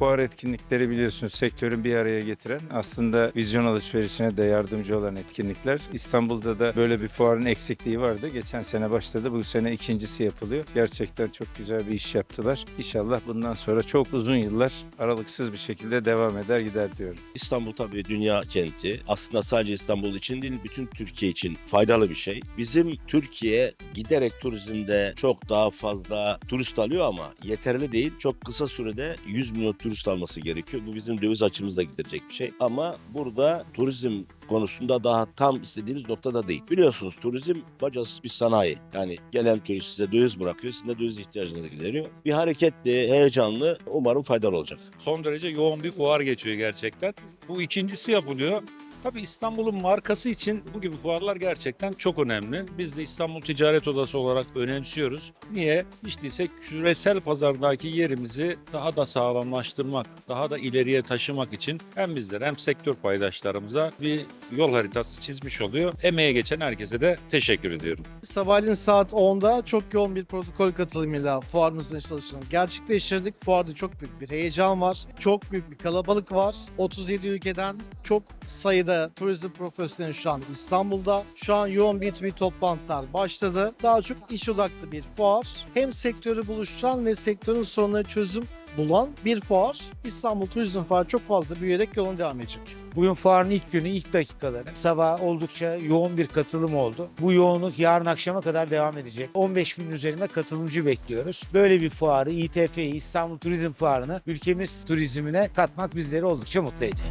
etkinlikleri biliyorsunuz sektörün bir araya getiren aslında vizyon alışverişine de yardımcı olan etkinlikler. İstanbul'da da böyle bir fuarın eksikliği vardı. Geçen sene başladı. Bu sene ikincisi yapılıyor. Gerçekten çok güzel bir iş yaptılar. İnşallah bundan sonra çok uzun yıllar aralıksız bir şekilde devam eder gider diyorum. İstanbul tabii dünya kenti. Aslında sadece İstanbul için değil, bütün Türkiye için faydalı bir şey. Bizim Türkiye giderek turizmde çok daha fazla turist alıyor ama yeterli değil. Çok kısa sürede 100 milyon turist alması gerekiyor. Bu bizim döviz açımızda giderecek bir şey. Ama burada turizm konusunda daha tam istediğimiz noktada değil. Biliyorsunuz turizm bacasız bir sanayi. Yani gelen turist size döviz bırakıyor, sizin de döviz ihtiyacını gideriyor. Bir hareketli, heyecanlı, umarım faydalı olacak. son derece yoğun bir fuar geçiyor gerçekten. Bu ikincisi yapılıyor. Tabii İstanbul'un markası için bu gibi fuarlar gerçekten çok önemli. Biz de İstanbul Ticaret Odası olarak önemsiyoruz. Niye? Hiç değilse küresel pazardaki yerimizi daha da sağlamlaştırmak, daha da ileriye taşımak için hem bizler hem sektör paydaşlarımıza bir yol haritası çizmiş oluyor. Emeğe geçen herkese de teşekkür ediyorum. Sabahleyin saat 10'da çok yoğun bir protokol katılımıyla fuarımızın çalıştığını gerçekleştirdik. Fuarda çok büyük bir heyecan var. Çok büyük bir kalabalık var. 37 ülkeden çok sayıda turizm profesyoneli şu an İstanbul'da. Şu an yoğun B2B toplantılar başladı. Daha çok iş odaklı bir fuar. Hem sektörü buluşturan ve sektörün sorunları çözüm bulan bir fuar. İstanbul Turizm Fuarı çok fazla büyüyerek yoluna devam edecek. Bugün fuarın ilk günü, ilk dakikaları. Sabah oldukça yoğun bir katılım oldu. Bu yoğunluk yarın akşama kadar devam edecek. 15 bin üzerinde katılımcı bekliyoruz. Böyle bir fuarı, İTF'yi, İstanbul Turizm Fuarı'nı ülkemiz turizmine katmak bizleri oldukça mutlu ediyor.